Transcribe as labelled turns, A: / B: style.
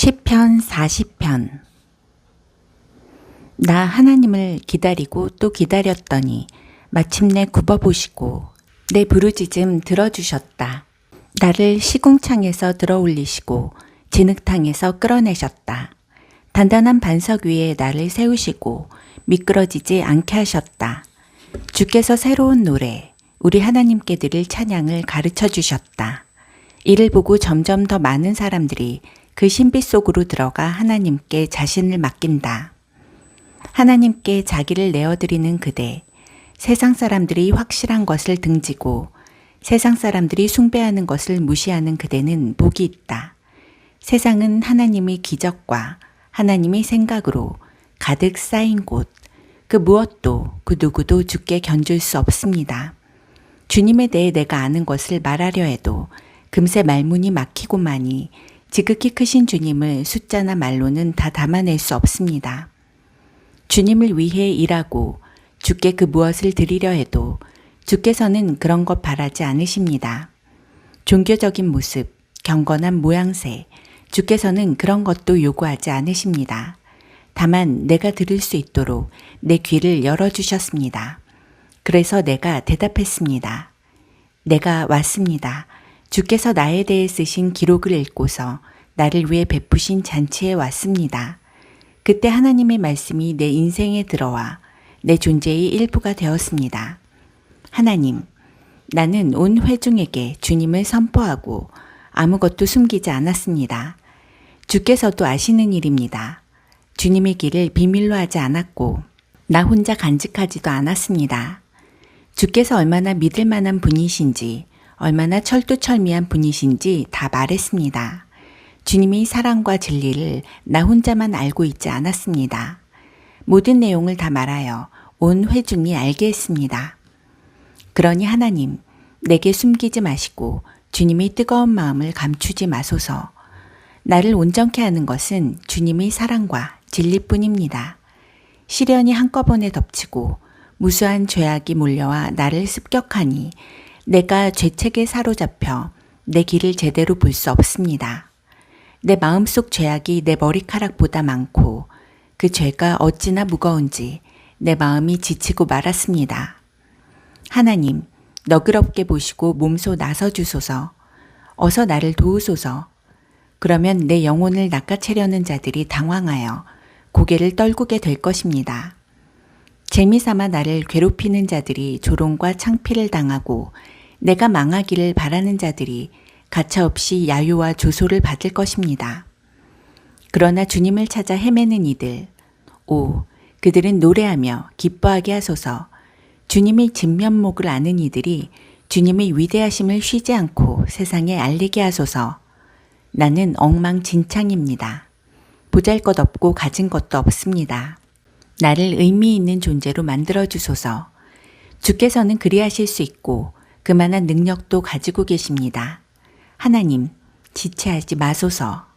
A: 시편 40편 나 하나님을 기다리고 또 기다렸더니 마침내 굽어보시고 내 부르짖음 들어주셨다. 나를 시궁창에서 들어올리시고 진흙탕에서 끌어내셨다. 단단한 반석 위에 나를 세우시고 미끄러지지 않게 하셨다. 주께서 새로운 노래, 우리 하나님께 드릴 찬양을 가르쳐 주셨다. 이를 보고 점점 더 많은 사람들이 그 신비 속으로 들어가 하나님께 자신을 맡긴다. 하나님께 자기를 내어드리는 그대, 세상 사람들이 확실한 것을 등지고 세상 사람들이 숭배하는 것을 무시하는 그대는 복이 있다. 세상은 하나님의 기적과 하나님의 생각으로 가득 쌓인 곳, 그 무엇도 그 누구도 죽게 견줄 수 없습니다. 주님에 대해 내가 아는 것을 말하려 해도 금세 말문이 막히고만이 지극히 크신 주님을 숫자나 말로는 다 담아낼 수 없습니다. 주님을 위해 일하고 주께 그 무엇을 드리려 해도 주께서는 그런 것 바라지 않으십니다. 종교적인 모습, 경건한 모양새, 주께서는 그런 것도 요구하지 않으십니다. 다만 내가 들을 수 있도록 내 귀를 열어주셨습니다. 그래서 내가 대답했습니다. 내가 왔습니다. 주께서 나에 대해 쓰신 기록을 읽고서 나를 위해 베푸신 잔치에 왔습니다. 그때 하나님의 말씀이 내 인생에 들어와 내 존재의 일부가 되었습니다. 하나님, 나는 온 회중에게 주님을 선포하고 아무것도 숨기지 않았습니다. 주께서도 아시는 일입니다. 주님의 길을 비밀로 하지 않았고 나 혼자 간직하지도 않았습니다. 주께서 얼마나 믿을 만한 분이신지 얼마나 철두철미한 분이신지 다 말했습니다. 주님이 사랑과 진리를 나 혼자만 알고 있지 않았습니다. 모든 내용을 다 말하여 온 회중이 알게 했습니다. 그러니 하나님, 내게 숨기지 마시고 주님의 뜨거운 마음을 감추지 마소서. 나를 온전케 하는 것은 주님의 사랑과 진리뿐입니다. 시련이 한꺼번에 덮치고 무수한 죄악이 몰려와 나를 습격하니 내가 죄책에 사로잡혀 내 길을 제대로 볼 수 없습니다. 내 마음속 죄악이 내 머리카락보다 많고 그 죄가 어찌나 무거운지 내 마음이 지치고 말았습니다. 하나님, 너그럽게 보시고 몸소 나서 주소서. 어서 나를 도우소서. 그러면 내 영혼을 낚아채려는 자들이 당황하여 고개를 떨구게 될 것입니다. 재미삼아 나를 괴롭히는 자들이 조롱과 창피를 당하고 내가 망하기를 바라는 자들이 가차없이 야유와 조소를 받을 것입니다. 그러나 주님을 찾아 헤매는 이들, 오, 그들은 노래하며 기뻐하게 하소서. 주님의 진면목을 아는 이들이 주님의 위대하심을 쉬지 않고 세상에 알리게 하소서. 나는 엉망진창입니다. 보잘 것 없고 가진 것도 없습니다. 나를 의미 있는 존재로 만들어 주소서. 주께서는 그리하실 수 있고 그만한 능력도 가지고 계십니다. 하나님, 지체하지 마소서.